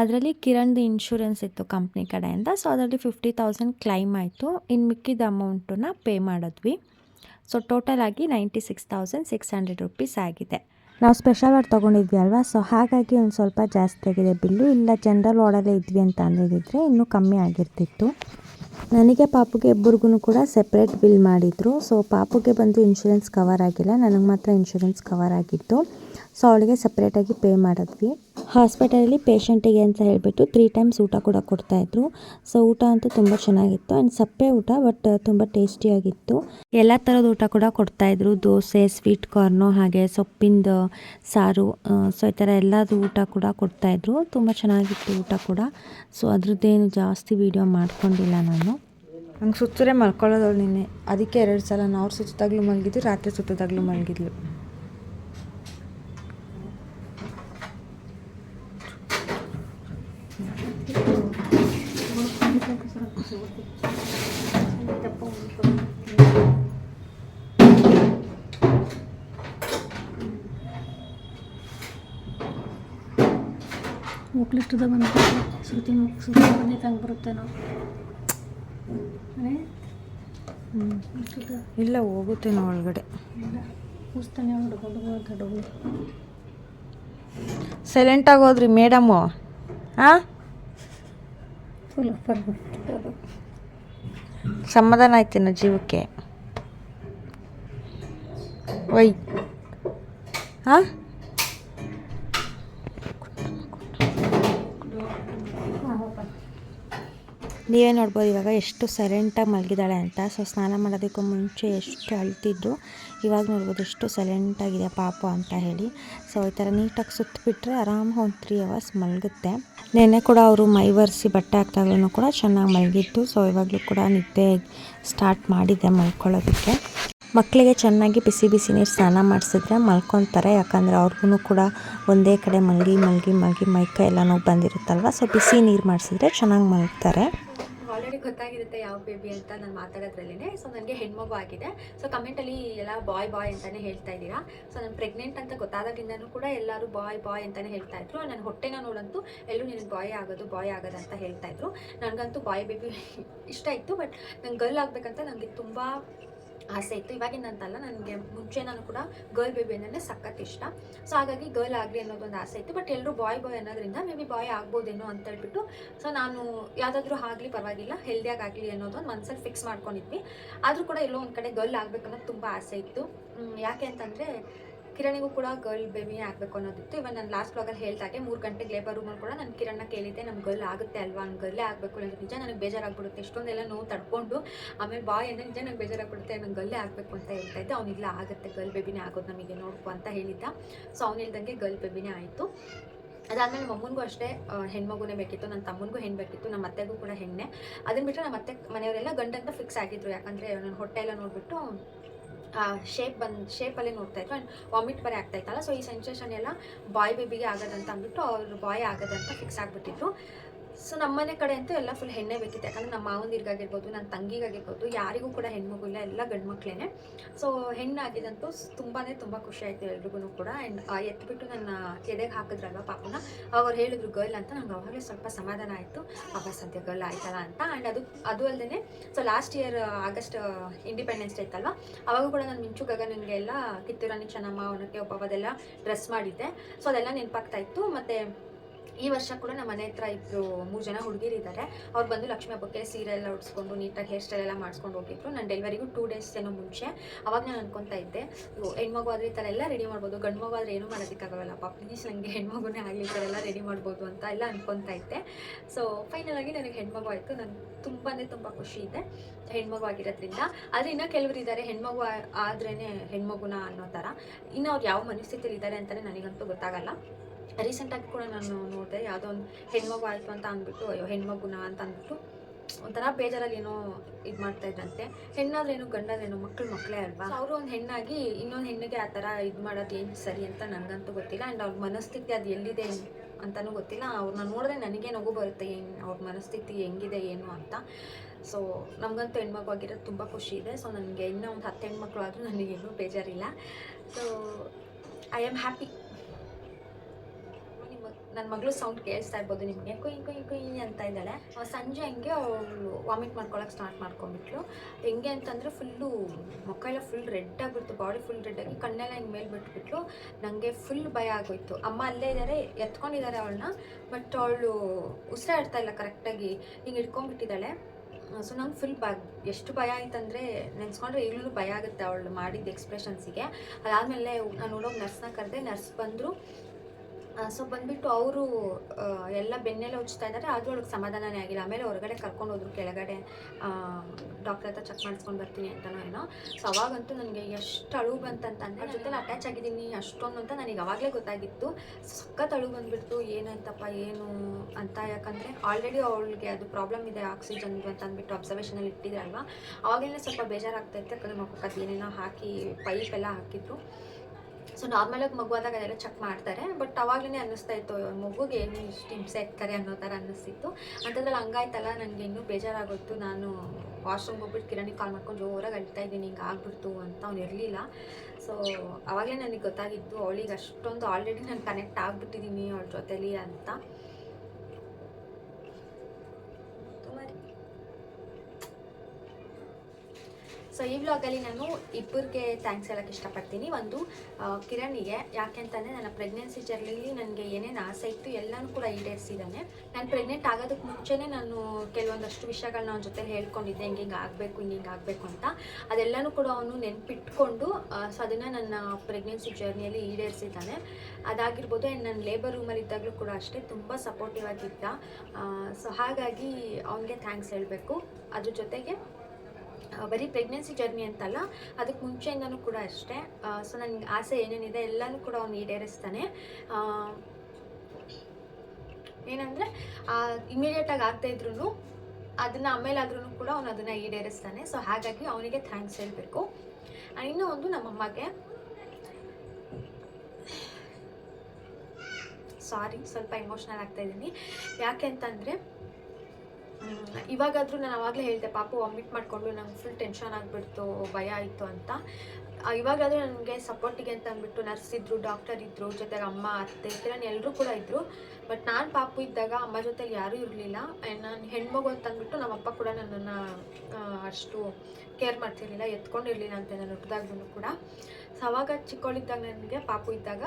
ಅದರಲ್ಲಿ ಕಿರಣ್ದು ಇನ್ಶೂರೆನ್ಸ್ ಇತ್ತು ಕಂಪ್ನಿ ಕಡೆಯಿಂದ. ಸೊ ಅದರಲ್ಲಿ ಫಿಫ್ಟಿ ತೌಸಂಡ್ ಕ್ಲೈಮ್ ಆಯಿತು. ಇನ್ನು ಮಿಕ್ಕಿದ ಅಮೌಂಟನ್ನು ಪೇ ಮಾಡಿದ್ವಿ. ಸೊ ಟೋಟಲ್ ಆಗಿ ninety six thousand six hundred rupees ಆಗಿದೆ. ನಾವು ಸ್ಪೆಷಲ್ ಆರ್ಡ್ ತೊಗೊಂಡಿದ್ವಿ ಅಲ್ವಾ ಸೊ ಹಾಗಾಗಿ ಒಂದು ಸ್ವಲ್ಪ ಜಾಸ್ತಿ ಆಗಿದೆ ಬಿಲ್ಲು. ಇಲ್ಲ ಜನರಲ್ ವಾರ್ಡಲ್ಲೇ ಇದ್ವಿ ಅಂತ ಅಂದಿದ್ರೆ ಇನ್ನೂ ಕಮ್ಮಿ ಆಗಿರ್ತಿತ್ತು. ನನಗೆ ಪಾಪುಗೆ ಇಬ್ಬರಿಗೂ ಕೂಡ ಸೆಪ್ರೇಟ್ ಬಿಲ್ ಮಾಡಿದರು. ಸೊ ಪಾಪುಗೆ ಬಂದು ಇನ್ಶೂರೆನ್ಸ್ ಕವರ್ ಆಗಿಲ್ಲ. ನನಗೆ ಮಾತ್ರ ಇನ್ಶೂರೆನ್ಸ್ ಕವರ್ ಆಗಿತ್ತು. ಸೊ ಅವಳಿಗೆ ಸಪ್ರೇಟಾಗಿ ಪೇ ಮಾಡಿದ್ವಿ. ಹಾಸ್ಪಿಟಲಲ್ಲಿ ಪೇಷಂಟಿಗೆ ಅಂತ ಹೇಳಿಬಿಟ್ಟು ತ್ರೀ ಟೈಮ್ಸ್ ಊಟ ಕೂಡ ಕೊಡ್ತಾಯಿದ್ರು ಸೊ ಊಟ ಅಂತೂ ತುಂಬ ಚೆನ್ನಾಗಿತ್ತು. ಆ್ಯಂಡ್ ಸಪ್ಪೆ ಊಟ ಬಟ್ ತುಂಬ ಟೇಸ್ಟಿಯಾಗಿತ್ತು ಎಲ್ಲ ಥರದ ಊಟ ಕೂಡ ಕೊಡ್ತಾಯಿದ್ರು ದೋಸೆ ಸ್ವೀಟ್ ಕಾರ್ನು ಹಾಗೆ ಸೊಪ್ಪಿಂದು ಸಾರು ಸೊ ಈ ಥರ ಎಲ್ಲದು ಊಟ ಕೂಡ ಕೊಡ್ತಾಯಿದ್ರು ತುಂಬ ಚೆನ್ನಾಗಿತ್ತು ಊಟ ಕೂಡ. ಸೊ ಅದರದ್ದೇನು ಜಾಸ್ತಿ ವೀಡಿಯೋ ಮಾಡ್ಕೊಂಡಿಲ್ಲ ನಾನು. ಹಂಗೆ ಸುತ್ತರೆ ಮಲ್ಕೊಳ್ಳೋದವಳು ನಿನ್ನೆ. ಅದಕ್ಕೆ ಎರಡು ಸಲ ನಾವು ಸುತ್ತದಾಗ್ಲೂ ಮಲಗಿದ್ದು ರಾತ್ರಿ ಸುತ್ತದಾಗ್ಲೂ ಮಲಗಿದ್ಲು. ಮುಕ್ಲಿಷ್ಟದ ಬಂದು ಶ್ರುತಿ ಮುಕ್ ಶ್ರುತಿ ಬಂದು ತಂಗೆ ಬರುತ್ತೆ ನಾವು ಇಲ್ಲ ಹೋಗುತ್ತೇನೋ ಒಳಗಡೆ. ಕೂಸ್ತಾನೆ ದೊಡ್ಡವು ಸೈಲೆಂಟಾಗಿ ಹೋದ್ರಿ ಮೇಡಮು. ಹಾಂ ಫುಲ್ ಬರ್ಬಿಟ್ಟು ಸಮಾಧಾನ ಆಯ್ತೇನೋ ಜೀವಕ್ಕೆ. ವೈ ಹಾಂ ನೀವೇ ನೋಡ್ಬೋದು ಇವಾಗ ಎಷ್ಟು ಸೈಲೆಂಟಾಗಿ ಮಲಗಿದ್ದಾಳೆ ಅಂತ. ಸೊ ಸ್ನಾನ ಮಾಡೋದಕ್ಕೂ ಮುಂಚೆ ಎಷ್ಟು ಅಳ್ತಿದ್ರು ಇವಾಗ ನೋಡ್ಬೋದು ಎಷ್ಟು ಸೈಲೆಂಟಾಗಿದೆ ಪಾಪ ಅಂತ ಹೇಳಿ. ಸೊ ಈ ಥರ ನೀಟಾಗಿ ಸುತ್ತಬಿಟ್ರೆ ಆರಾಮ ಒಂದು ತ್ರೀ ಅವರ್ಸ್ ಮಲಗುತ್ತೆ. ನೆನ್ನೆ ಕೂಡ ಅವರು ಮೈ ಒರೆಸಿ ಬಟ್ಟೆ ಹಾಕ್ದಾಗ್ಲೂ ಕೂಡ ಚೆನ್ನಾಗಿ ಮಲಗಿತ್ತು ಸೊ ಇವಾಗಲೂ ಕೂಡ ನಿದ್ದೆ ಸ್ಟಾರ್ಟ್ ಮಾಡಿದ್ದೆ ಮಲ್ಕೊಳ್ಳೋದಕ್ಕೆ. ಮಕ್ಕಳಿಗೆ ಚೆನ್ನಾಗಿ ಬಿಸಿ ಬಿಸಿ ನೀರು ಸ್ನಾನ ಮಾಡಿಸಿದ್ರೆ ಮಲ್ಕೊತಾರೆ ಯಾಕಂದರೆ ಅವ್ರಿಗೂ ಕೂಡ ಒಂದೇ ಕಡೆ ಮಲಗಿ ಮಲಗಿ ಮಲಗಿ ಮೈಕೈ ಎಲ್ಲ ನೋವು ಬಂದಿರುತ್ತಲ್ವ. ಸೊ ಬಿಸಿ ನೀರು ಮಾಡಿಸಿದ್ರೆ ಚೆನ್ನಾಗಿ ಮಲಗ್ತಾರೆ. ಆಲ್ರೆಡಿ ಗೊತ್ತಾಗಿರುತ್ತೆ ಯಾವ ಬೇಬಿ ಅಂತ ನಾನು ಮಾತಾಡೋದ್ರಲ್ಲೇ ಸೊ ನನಗೆ ಹೆಣ್ಮಗು ಆಗಿದೆ. ಸೊ ಕಮೆಂಟಲ್ಲಿ ಎಲ್ಲ ಬಾಯ್ ಬಾಯ್ ಅಂತಲೇ ಹೇಳ್ತಾ ಇದ್ದೀರಾ. ಸೊ ನಾನು ಪ್ರೆಗ್ನೆಂಟ್ ಅಂತ ಗೊತ್ತಾದಾಗಿಂದನೂ ಕೂಡ ಎಲ್ಲರೂ ಬಾಯ್ ಬಾಯ್ ಅಂತಲೇ ಹೇಳ್ತಾ ಇದ್ರು. ನನ್ನ ಹೊಟ್ಟೆನ ನೋಡಂತೂ ಎಲ್ಲರೂ ನಿನಗೆ ಬಾಯ್ ಆಗೋದು ಬಾಯ್ ಆಗೋದು ಅಂತ ಹೇಳ್ತಾ ಇದ್ರು. ನನಗಂತೂ ಬಾಯ್ ಬೇಬಿ ಇಷ್ಟ ಇತ್ತು ಬಟ್ ನಂಗೆ ಗರ್ಲ್ ಆಗಬೇಕಂತ ನನಗೆ ತುಂಬ ಆಸೆ ಇತ್ತು. ಇವಾಗಿನಂತಲ್ಲ ನನಗೆ ಮುಂಚೆ ನಾನು ಕೂಡ ಗರ್ಲ್ ಬೇಬಿ ಅಂದರೆ ಸಖತ್ ಇಷ್ಟ. ಸೊ ಹಾಗಾಗಿ ಗರ್ಲ್ ಆಗಲಿ ಅನ್ನೋದೊಂದು ಆಸೆ ಇತ್ತು. ಬಟ್ ಎಲ್ಲರೂ ಬಾಯ್ ಬಾಯ್ ಅನ್ನೋದ್ರಿಂದ ಮೇ ಬಿ ಬಾಯ್ ಆಗ್ಬೋದೇನೋ ಅಂತ ಹೇಳ್ಬಿಟ್ಟು ಸೊ ನಾನು ಯಾವುದಾದ್ರೂ ಆಗಲಿ ಪರವಾಗಿಲ್ಲ ಹೆಲ್ದಿಯಾಗಿ ಆಗಲಿ ಅನ್ನೋದೊಂದು ಮನ್ಸಲ್ಲಿ ಫಿಕ್ಸ್ ಮಾಡ್ಕೊಂಡಿದ್ವಿ. ಆದರೂ ಕೂಡ ಎಲ್ಲೋ ಒಂದು ಕಡೆ ಗರ್ಲ್ ಆಗಬೇಕನ್ನೋದು ತುಂಬ ಆಸೆ ಇತ್ತು. ಯಾಕೆ ಅಂತಂದರೆ ಕಿರಣಿಗೂ ಕೂಡ ಗರ್ಲ್ ಬೇಬಿ ಆಗಬೇಕು ಅನ್ನೋದಿತ್ತು. ಇವಾಗ ನಾನು ಲಾಸ್ಟ್ ಬ್ಲಾಗಲ್ಲಿ ಹೇಳ್ದಾಗೆ ಮೂರು ಗಂಟೆಗೆ ಲೇಬರ್ ರೂಮಲ್ಲಿ ಕೂಡ ನಾನು ಕಿರಣ್ನ ಕೇಳಿದ್ದೆ ನಮ್ಮ ಗರ್ಲ್ ಆಗುತ್ತೆ ಅಲ್ವಾ ನನ್ನ ಗರ್ಲೇ ಆಗಬೇಕು ಅನ್ನೋದು ನಿಜ, ನನಗೆ ಬೇಜಾರಾಗ್ಬಿಡುತ್ತೆ. ಇಷ್ಟೊಂದೆಲ್ಲ ನೋವು ತಡ್ಕೊಂಡು, ಆಮೇಲೆ ಬಾಯ್ ಅಂದರೆ ನಿಜ ನನಗೆ ಬೇಜಾರಾಗ್ಬಿಡುತ್ತೆ, ನಂಗೆ ಗರ್ಲೇ ಆಗಬೇಕು ಅಂತ ಹೇಳ್ತಾ ಇದ್ದೆ. ಅವನಿಲ್ಲ ಆಗುತ್ತೆ ಗರ್ಲ್ ಬೇಬಿನೇ ಆಗೋದು ನಮಗೆ ನೋಡ್ಕೊ ಅಂತ ಹೇಳಿದ್ದ. ಸೊ ಅವ್ನು ಹೇಳ್ದಂಗೆ ಗರ್ಲ್ ಬೇಬಿನೇ ಆಯಿತು. ಅದಾದಮೇಲೆ ಮಮ್ಮನಿಗೂ ಅಷ್ಟೇ ಹೆಣ್ಮಗುನೇ ಬೇಕಿತ್ತು ನನ್ನ ತಮ್ಮನಿಗೂ ಹೆಣ್ಣು ಬೇಕಿತ್ತು ನಮ್ಮ ಅತ್ತೆಗೂ ಕೂಡ ಹೆಣ್ಣೆ. ಅದನ್ನ ಬಿಟ್ಟರೆ ನಮ್ಮ ಅತ್ತೆ ಮನೆಯವರೆಲ್ಲ ಗಂಡಂತ ಫಿಕ್ಸ್ ಆಗಿದ್ರು. ಯಾಕಂದರೆ ನನ್ನ ಹೊಟ್ಟೆ ಎಲ್ಲ ನೋಡಿಬಿಟ್ಟು ಶೇಪ್ ಬಂದು ಶೇಪಲ್ಲಿ ನೋಡ್ತಾ ಇದ್ರು ಆ್ಯಂಡ್ ವಾಮಿಟ್ ಬರೀ ಆಗ್ತಾ ಇತ್ತಲ್ಲ ಸೊ ಈ ಸೆನ್ಸೇಷನ್ ಎಲ್ಲ ಬಾಯ್ ಬೇಬಿಗೆ ಆಗೋದಂತ ಅಂದ್ಬಿಟ್ಟು ಅವ್ರ ಬಾಯ್ ಆಗೋದಂತ ಫಿಕ್ಸ್ ಆಗಿಬಿಟ್ಟಿದ್ರು. ಸೊ ನಮ್ಮನೆ ಕಡೆ ಅಂತೂ ಎಲ್ಲ ಫುಲ್ ಹೆಣ್ಣೆ ಬೇಕಿತ್ತು. ಯಾಕಂದ್ರೆ ನಮ್ಮ ಮಾವಂದಿರ್ಗಾಗಿರ್ಬೋದು, ನನ್ನ ತಂಗಿಗಾಗಿರ್ಬೋದು, ಯಾರಿಗೂ ಕೂಡ ಹೆಣ್ಮಗು ಇಲ್ಲ, ಎಲ್ಲ ಗಂಡು ಮಕ್ಕಳೇ ಸೊ ಹೆಣ್ಣಾಗಿದಂತೂ ತುಂಬಾ ತುಂಬ ಖುಷಿ ಆಯಿತು ಎಲ್ರಿಗೂ ಕೂಡ. ಆ್ಯಂಡ್ ಎತ್ಬಿಟ್ಟು ನನ್ನ ಎದೆಗೆ ಹಾಕಿದ್ರಲ್ವ ಪಾಪನ, ಅವ್ರು ಹೇಳಿದ್ರು ಗರ್ಲ್ ಅಂತ ನಂಗೆ ಅವಾಗಲೇ ಸ್ವಲ್ಪ ಸಮಾಧಾನ ಆಯಿತು. ಅಬ್ಬ ಸದ್ಯ ಗರ್ಲ್ ಆಯ್ತಲ್ಲ ಅಂತ. ಆ್ಯಂಡ್ ಅದು ಅದು ಅಲ್ಲದೆ so last year August independence day ಇತ್ತಲ್ವ, ಅವಾಗ ಕೂಡ ನಾನು ಮಿಂಚು ಗಗನಿಗೆ ಎಲ್ಲ ಕಿತ್ತೂರಾಣಿ ಚೆನ್ನಮ್ಮ ಅವನಕ್ಕೆ ಒಬ್ಬ ಡ್ರೆಸ್ ಮಾಡಿದ್ದೆ. ಸೊ ಅದೆಲ್ಲ ನೆನಪಾಗ್ತಾ ಇತ್ತು. ಮತ್ತು ಈ ವರ್ಷ ಕೂಡ ನಮ್ಮ ಮನೆ ಹತ್ರ ಇಬ್ಬರು ಮೂರು ಜನ ಹುಡುಗಿರಿದ್ದಾರೆ ಅವ್ರು ಬಂದು ಲಕ್ಷ್ಮೀ ಹಬ್ಬಕ್ಕೆ ಸೀರೆ ಎಲ್ಲ ಉಡ್ಸ್ಕೊಂಡು ನೀಟಾಗಿ ಹೇರ್ ಸ್ಟೈಲ್ ಎಲ್ಲ ಮಾಡಿಸ್ಕೊಂಡು ಹೋಗಿದ್ರು. ನಾನು ಡೆಲಿವರಿಗೂ ಟೂ ಡೇಸ್ ಏನೋ ಮುಂಚೆ. ಅವಾಗ ನಾನು ಅನ್ಕೊತಾ ಇದ್ದೆ ಹೆಣ್ಮಗು ಆದರೆ ಈ ಥರ ಎಲ್ಲ ರೆಡಿ ಮಾಡ್ಬೋದು ಗಂಡು ಮಗು ಆದರೆ ಏನೂ ಮಾಡೋದಕ್ಕಾಗಲ್ಲಪ್ಪ ಪ್ಲೀಸ್ ನನಗೆ ಹೆಣ್ಮಗುನೇ ಆಗಲಿ, ಈ ಥರ ಎಲ್ಲ ರೆಡಿ ಮಾಡ್ಬೋದು ಅಂತ ಎಲ್ಲ ಅನ್ಕೊತಾ ಇದ್ದೆ. ಸೊ ಫೈನಲ್ ಆಗಿ ನನಗೆ ಹೆಣ್ಮಗು ಆಯಿತು. ನನಗೆ ತುಂಬಾ ತುಂಬ ಖುಷಿ ಇದೆ ಹೆಣ್ಮಗು ಆಗಿರೋದ್ರಿಂದ. ಆದರೆ ಇನ್ನೂ ಕೆಲವರು ಇದ್ದಾರೆ ಹೆಣ್ಮಗು ಆದ್ರೇ ಹೆಣ್ಮಗುನ ಅನ್ನೋ ಥರ ಇನ್ನು ಅವ್ರು ಯಾವ ಮನಸ್ಥಿತಿಯಲ್ಲಿ ಇದ್ದಾರೆ ಅಂತಲೇ ನನಗಂತೂ ಗೊತ್ತಾಗಲ್ಲ. ರೀಸೆಂಟಾಗಿ ಕೂಡ ನಾನು ನೋಡಿದೆ, ಯಾವುದೋ ಒಂದು ಹೆಣ್ಮಗು ಆಯಿತು ಅಂತ ಅಂದ್ಬಿಟ್ಟು, ಅಯ್ಯೋ ಹೆಣ್ಮಗುನ ಅಂತ ಅಂದ್ಬಿಟ್ಟು ಒಂಥರ ಬೇಜಾರಲ್ಲಿ ಏನೋ ಇದು ಮಾಡ್ತಾ ಇದ್ದಂತೆ ಹೆಣ್ಣಾದ್ರೇನು, ಗಂಡಾದ್ರೇನು ಮಕ್ಕಳು ಮಕ್ಕಳೇ ಅಲ್ವಾ? ಅವರು ಒಂದು ಹೆಣ್ಣಾಗಿ, ಇನ್ನೊಂದು ಹೆಣ್ಣಿಗೆ ಆ ಥರ ಇದು ಮಾಡೋದು ಏನು ಸರಿ ಅಂತ ನನಗಂತೂ ಗೊತ್ತಿಲ್ಲ. ಆ್ಯಂಡ್ ಅವ್ರ ಮನಸ್ಥಿತಿ ಅದು ಎಲ್ಲಿದೆ ಅಂತಲೂ ಗೊತ್ತಿಲ್ಲ. ಅವ್ರನ್ನ ನೋಡಿದ್ರೆ ನನಗೆ ನಗು ಬರುತ್ತೆ ಏನು, ಅವ್ರ ಮನಸ್ಥಿತಿ ಹೆಂಗಿದೆ ಏನು ಅಂತ. ಸೊ ನಮಗಂತೂ ಹೆಣ್ಮಗು ಆಗಿರೋದು ತುಂಬ ಖುಷಿ ಇದೆ. ಸೊ ನನಗೆ ಇನ್ನೂ ಒಂದು ಹತ್ತು ಹೆಣ್ಮಕ್ಳು ಆದರೂ ನನಗೇನು ಬೇಜಾರಿಲ್ಲ. ಸೊ ಐ ಆಮ್ ಹ್ಯಾಪಿ ನನ್ನ ಮಗಳು ಸೌಂಡ್ ಕೇಳಿಸ್ತಾ ಇರ್ಬೋದು ನಿಮಗೆ. ಕುಯ್ ಕುಯ್ ಕುಯ್ ಅಂತ ಇದ್ದಾಳೆ. ಸಂಜೆ ಹಂಗೆ ಅವಳು ವಾಮಿಟ್ ಮಾಡ್ಕೊಳಕ್ಕೆ ಸ್ಟಾರ್ಟ್ ಮಾಡ್ಕೊಂಡ್ಬಿಟ್ಲು. ಹೆಂಗೆ ಅಂತಂದರೆ ಫುಲ್ಲು ಮುಖ ಎಲ್ಲ ಫುಲ್ ರೆಡ್ ಆಗಿಬಿಡ್ತು ಬಾಡಿ ಫುಲ್ ರೆಡ್ ಆಗಿ ಕಣ್ಣೆಲ್ಲ ಹಿಂಗೆ ಮೇಲೆ ಬಿಟ್ಬಿಟ್ಲು. ನನಗೆ ಫುಲ್ ಭಯ ಆಗೋಯ್ತು. ಅಮ್ಮ ಅಲ್ಲೇ ಇದ್ದಾರೆ ಎತ್ಕೊಂಡಿದ್ದಾರೆ ಅವಳನ್ನ ಬಟ್ ಅವಳು ಉಸಿರಾಡ್ತಾ ಇಲ್ಲ ಕರೆಕ್ಟಾಗಿ ಹಿಂಗೆ ಇಟ್ಕೊಂಡ್ಬಿಟ್ಟಿದ್ದಾಳೆ ಸೊ ನಂಗೆ ಫುಲ್ ಬ, ಎಷ್ಟು ಭಯ ಆಯ್ತಂದರೆ ನೆನೆಸ್ಕೊಂಡ್ರೆ ಈಗಲೂ ಭಯ ಆಗುತ್ತೆ ಅವಳು ಮಾಡಿದ ಎಕ್ಸ್ಪ್ರೆಷನ್ಸಿಗೆ ಅದಾದಮೇಲೆ ನಾನು ನೋಡೋಕೆ ನರ್ಸ್ನ ಕರೆದೆ ನರ್ಸ್ ಬಂದರು. ಸೊ ಬಂದ್ಬಿಟ್ಟು ಅವರು ಎಲ್ಲ ಬೆನ್ನೆಲ್ಲ ಉಚ್ಚುತ್ತಾ ಇದ್ದಾರೆ ಆದರೂ ಅವ್ಳಿಗೆ ಸಮಾಧಾನನೇ ಆಗಿಲ್ಲ. ಆಮೇಲೆ ಹೊರಗಡೆ ಕರ್ಕೊಂಡು ಹೋದ್ರು ಕೆಳಗಡೆ. ಡಾಕ್ಟರ್ ಹತ್ರ ಚೆಕ್ ಮಾಡಿಸ್ಕೊಂಡು ಬರ್ತೀನಿ ಅಂತನೋ ಏನೋ. ಸೊ ಅವಾಗಂತೂ ನನಗೆ ಎಷ್ಟು ಅಳು ಬಂತಂತಂದರೆ ಜೊತೆಲಿ ಅಟ್ಯಾಚ್ ಆಗಿದ್ದೀನಿ, ಅಷ್ಟೊಂದು ಅಂತ ನನಗೆ ಅವಾಗಲೇ ಗೊತ್ತಾಗಿತ್ತು. ಸಖತ್ ಅಳು ಬಂದುಬಿಡ್ತು, ಏನಂತಪ್ಪ, ಏನು ಅಂತ ಯಾಕಂದರೆ ಆಲ್ರೆಡಿ ಅವಳಿಗೆ ಅದು ಪ್ರಾಬ್ಲಮ್ ಇದೆ ಆಕ್ಸಿಜನ್ ಅಂತ ಅಂದ್ಬಿಟ್ಟು ಅಬ್ಸರ್ವೇಷನಲ್ಲಿ ಇಟ್ಟಿದ್ರಲ್ವ? ಅವಾಗಲೇ ಸ್ವಲ್ಪ ಬೇಜಾರಾಗ್ತಾಯಿತ್ತು ಯಾಕಂದರೆ ಮಕ್ಕಳು ಏನೇನೋ ಹಾಕಿ ಪೈಪ್ ಎಲ್ಲ ಹಾಕಿದ್ರು. ಸೊ ನಾರ್ಮಲಾಗಿ ಮಗು ಆದಾಗ ಅದೆಲ್ಲ ಚೆಕ್ ಮಾಡ್ತಾರೆ. ಬಟ್ ಅವಾಗಲೇ ಅನ್ನಿಸ್ತಾ ಇತ್ತು, ಮಗುಗೆ ಏನು ಇಷ್ಟು ಹಿಂಸೆ ಇರ್ತಾರೆ ಅನ್ನೋ ಥರ ಅನ್ನಿಸ್ತಿತ್ತು. ಅಂಥದ್ರಲ್ಲಿ ಹಂಗಾಯ್ತಲ್ಲ ನನಗೆ ಇನ್ನೂ ಬೇಜಾರಾಗೋಯ್ತು. ನಾನು ವಾಶ್ರೂಮ್ಗೆ ಹೋಗ್ಬಿಟ್ಟು ಕಿರಾಣಿ ಕಾಲ್ ಮಾಡ್ಕೊಂಡು ಜೋರಾಗಿ ಅಳ್ತಾ ಇದ್ದೀನಿ, ಹಿಂಗೆ ಆಗ್ಬಿಡ್ತು ಅಂತ ಅವ್ನು ಇರಲಿಲ್ಲ. ಸೊ ಅವಾಗಲೇ ನನಗೆ ಗೊತ್ತಾಗಿತ್ತು, ಅವಳಿಗೆ ಅಷ್ಟೊಂದು ಆಲ್ರೆಡಿ ನಾನು ಕನೆಕ್ಟ್ ಆಗಿಬಿಟ್ಟಿದ್ದೀನಿ ಅವಳ ಜೊತೆಲಿ ಅಂತ. ಸೊ ಈ ವ್ಲಾಗಲ್ಲಿ ನಾನು ಇಬ್ಬರಿಗೆ ಥ್ಯಾಂಕ್ಸ್ ಹೇಳಕ್ಕೆ ಇಷ್ಟಪಡ್ತೀನಿ. ಒಂದು ಕಿರಣಿಗೆ. ಯಾಕೆಂತಂದರೆ ನನ್ನ ಪ್ರೆಗ್ನೆನ್ಸಿ ಜರ್ನಿಲಿ ನನಗೆ ಏನೇನು ಆಸೆ ಇತ್ತು ಎಲ್ಲನೂ ಕೂಡ ಈಡೇರಿಸಿದ್ದಾನೆ. ನಾನು ಪ್ರೆಗ್ನೆಂಟ್ ಆಗೋದಕ್ಕೆ ಮುಂಚೆನೇ ನಾನು ಕೆಲವೊಂದಷ್ಟು ವಿಷಯಗಳನ್ನ ಅವನ ಜೊತೆ ಹೇಳ್ಕೊಂಡಿದ್ದೆ. ಹಿಂಗೆ ಹಿಂಗೆ ಆಗಬೇಕು, ಹಿಂಗೆ ಹಿಂಗೆ ಆಗಬೇಕು ಅಂತ. ಅದೆಲ್ಲನೂ ಕೂಡ ಅವನು ನೆನಪಿಟ್ಕೊಂಡು ಸೊ ಅದನ್ನು ನನ್ನ ಪ್ರೆಗ್ನೆನ್ಸಿ ಜರ್ನಿಯಲ್ಲಿ ಈಡೇರಿಸಿದ್ದಾನೆ. ಅದಾಗಿರ್ಬೋದು ಆ್ಯಂಡ್ ನಾನು ಲೇಬರ್ ರೂಮಲ್ಲಿ ಇದ್ದಾಗಲೂ ಕೂಡ ಅಷ್ಟೇ ತುಂಬ ಸಪೋರ್ಟಿವ್ ಆಗಿದ್ದ. ಸೊ ಹಾಗಾಗಿ ಅವನಿಗೆ ಥ್ಯಾಂಕ್ಸ್ ಹೇಳಬೇಕು. ಅದ್ರ ಜೊತೆಗೆ ಬರೀ ಪ್ರೆಗ್ನೆನ್ಸಿ ಜರ್ನಿ ಅಂತಲ್ಲ ಅದಕ್ಕೆ ಮುಂಚೆಯಿಂದನೂ ಕೂಡ ಅಷ್ಟೇ. ಸೊ ನನಗೆ ಆಸೆ ಏನೇನಿದೆ ಎಲ್ಲನೂ ಕೂಡ ಅವ್ನು ಈಡೇರಿಸ್ತಾನೆ. ಏನಂದರೆ ಇಮಿಡಿಯೇಟಾಗಿ ಆಗ್ತಾ ಇದ್ರು ಅದನ್ನು ಆಮೇಲಾದ್ರೂ ಕೂಡ ಅವನು ಅದನ್ನು ಈಡೇರಿಸ್ತಾನೆ. ಸೊ ಹಾಗಾಗಿ ಅವನಿಗೆ ಥ್ಯಾಂಕ್ಸ್ ಹೇಳಬೇಕು. ಇನ್ನೂ ಒಂದು ನಮ್ಮಮ್ಮಗೆ. ಸಾರಿ ಸ್ವಲ್ಪ ಎಮೋಷ್ನಲ್ ಆಗ್ತಾ ಇದ್ದೀನಿ. ಯಾಕೆ ಅಂತಂದರೆ ಇವಾಗಾದರೂ ನಾನು ಆವಾಗಲೇ ಹೇಳಿದೆ, ಪಾಪು ವಾಮಿಟ್ ಮಾಡಿಕೊಂಡು ನಂಗೆ ಫುಲ್ ಟೆನ್ಷನ್ ಆಗಿಬಿಡ್ತು, ಭಯ ಆಯಿತು ಅಂತ. ಇವಾಗಾದರೂ ನನಗೆ ಸಪೋರ್ಟಿಗೆ ಅಂತ ಅಂದ್ಬಿಟ್ಟು ನರ್ಸ್ ಇದ್ದರು ಡಾಕ್ಟರ್ ಇದ್ದರು ಜೊತೆಗೆ ಅಮ್ಮ, ಅತ್ತೆ ನಾನು ಎಲ್ಲರೂ ಕೂಡ ಇದ್ದರು ಬಟ್ ನಾನು ಪಾಪು ಇದ್ದಾಗ ಅಮ್ಮ ಜೊತೆಲಿ ಯಾರೂ ಇರಲಿಲ್ಲ. ನಾನು ಹೆಣ್ಮಗು ಅಂತ ಅಂದ್ಬಿಟ್ಟು ನಮ್ಮಪ್ಪ ಕೂಡ ನನ್ನನ್ನು ಅಷ್ಟು ಕೇರ್ ಮಾಡ್ತಿರ್ಲಿಲ್ಲ ಎತ್ಕೊಂಡಿರಲಿಲ್ಲ ಅಂತ ನಾನು ಹುಟ್ಟಿದಾಗ್ಲೂ ಕೂಡ. ಸೊ ಅವಾಗ ಚಿಕ್ಕವಳಿದ್ದಾಗ ನನಗೆ ಪಾಪು ಇದ್ದಾಗ,